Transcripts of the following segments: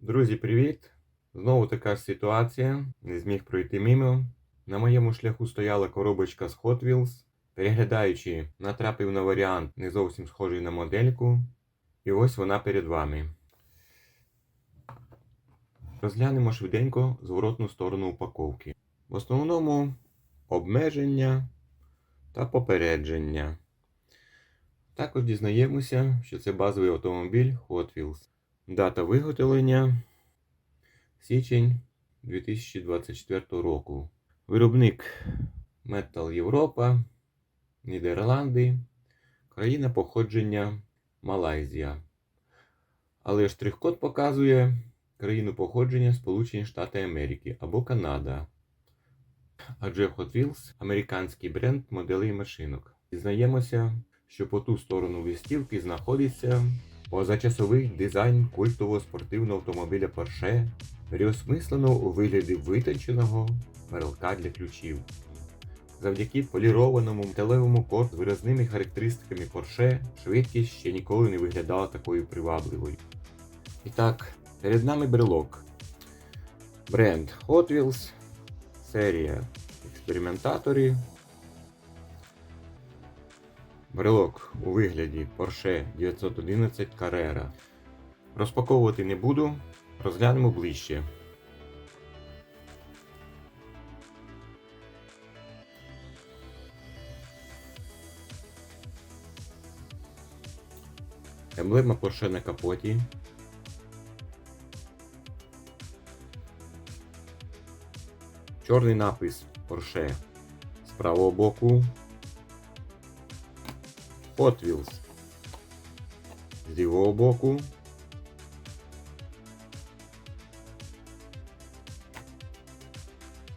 Друзі, привіт! Знову така ж ситуація. Не зміг пройти мимо. На моєму шляху стояла коробочка з Hot Wheels. Переглядаючи, натрапив на варіант не зовсім схожий на модельку. І ось вона перед вами. Розглянемо швиденько зворотну сторону упаковки. В основному обмеження та попередження. Також дізнаємося, що це базовий автомобіль Hot Wheels. Дата виготовлення січень 2024 року. Виробник Metal Європа, Нідерланди, країна походження Малайзія. Але штрих-код показує країну походження Сполучені Штати Америки або Канада. Адже Hot Wheels американський бренд моделей машинок. Дізнаємося, що по ту сторону листівки знаходиться позачасовий дизайн культового спортивного автомобіля Porsche, переосмислено у вигляді витонченого мерилка для ключів. Завдяки полірованому металевому корту з виразними характеристиками Porsche швидкість ще ніколи не виглядала такою привабливою. І так, перед нами брелок. Бренд Hot Wheels, серія експериментатори. Брелок у вигляді Porsche 911 Carrera. Розпаковувати не буду, розглянемо ближче. Емблема Porsche на капоті. Чорний напис Porsche з правого боку. Hot Wheels з лівого боку.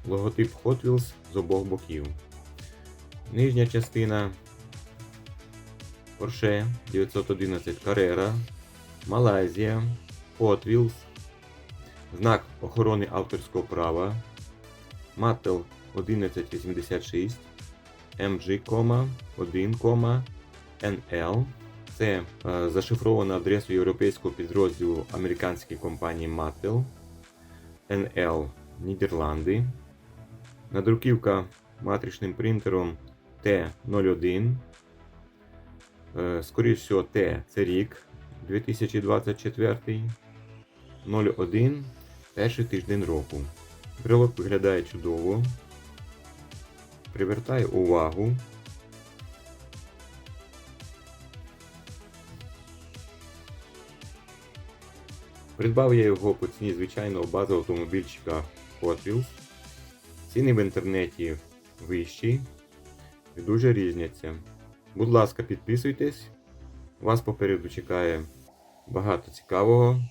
Логотип Hot Wheels з обох боків. Нижня частина. Porsche 911 Carrera, Малайзія, Hot Wheels, знак охорони авторського права, Mattel 1186, MG, 1, NL. Це е, зашифрована адреса європейського підрозділу американської компанії Mattel. NL Нідерланди. Надруківка матричним принтером T01. Е, Скоріше всього, Т це рік 2024. 01 перший тиждень року. Брелок виглядає чудово. Привертає увагу. Придбав я його по ціні звичайного базового автомобільчика Hot Wheels. Ціни в інтернеті вищі і дуже різняться. Будь ласка, підписуйтесь. Вас попереду чекає багато цікавого.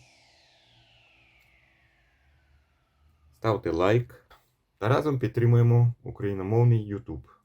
Ставте лайк та разом підтримуємо україномовний YouTube.